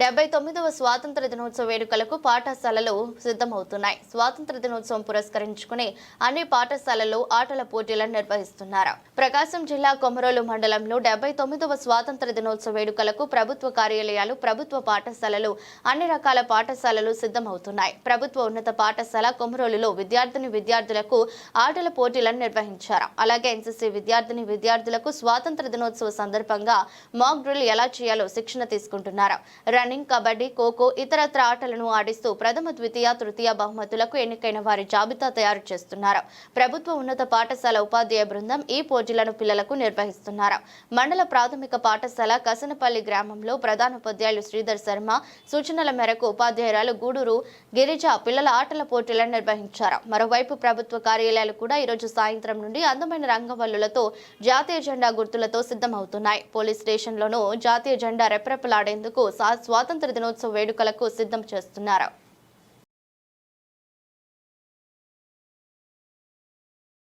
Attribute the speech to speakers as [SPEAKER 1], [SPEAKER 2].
[SPEAKER 1] డెబ్బై తొమ్మిదవ స్వాతంత్ర దినోత్సవ వేడుకలకు పాఠశాలలు సిద్ధమవుతున్నాయి. స్వాతంత్ర దినోత్సవం పురస్కరించుకుని అన్ని పాఠశాలల్లో ఆటల పోటీలను నిర్వహిస్తున్నారు. ప్రకాశం జిల్లా కొమరోలు మండలంలో డెబ్బై తొమ్మిదవ స్వాతంత్ర దినోత్సవ వేడుకలకు ప్రభుత్వ కార్యాలయాలు ప్రభుత్వ పాఠశాలలు అన్ని రకాల పాఠశాలలు సిద్ధమవుతున్నాయి. ప్రభుత్వ ఉన్నత పాఠశాల కొమరోలులో విద్యార్థిని విద్యార్థులకు ఆటల పోటీలను నిర్వహించారు. అలాగే ఎన్సీసీ విద్యార్థిని విద్యార్థులకు స్వాతంత్ర దినోత్సవ సందర్భంగా మాక్ డ్రిల్ ఎలా చేయాలో శిక్షణ తీసుకుంటున్నారు. రన్నింగ్ కబడ్డీ ఖోఖో ఇతరత్ర ఆటలను ఆడిస్తూ ప్రథమ ద్వితీయ తృతీయ బహుమతులకు ఎన్నికైన వారి జాబితా తయారు చేస్తున్నారు. ప్రభుత్వ ఉన్నత పాఠశాల ఉపాధ్యాయ బృందం ఈ పోటీలను పిల్లలకు నిర్వహిస్తున్నారు. మండల ప్రాథమిక పాఠశాల కసనపల్లి గ్రామంలో ప్రధానోపాధ్యాయులు శ్రీధర్ శర్మ సూచనల మేరకు ఉపాధ్యాయురాలు గూడూరు గిరిజ పిల్లల ఆటల పోటీలను నిర్వహించారు. మరోవైపు ప్రభుత్వ కార్యాలయాలు కూడా ఈరోజు సాయంత్రం నుండి అందమైన రంగవల్లులతో జాతీయ జెండా గుర్తులతో సిద్ధమవుతున్నాయి. పోలీస్ స్టేషన్లోనూ జాతీయ జెండా రెప్రెపలాడేందుకు సా- స్వాతంత్ర దినోత్సవ వేడుకలకు సిద్ధం చేస్తున్నారు.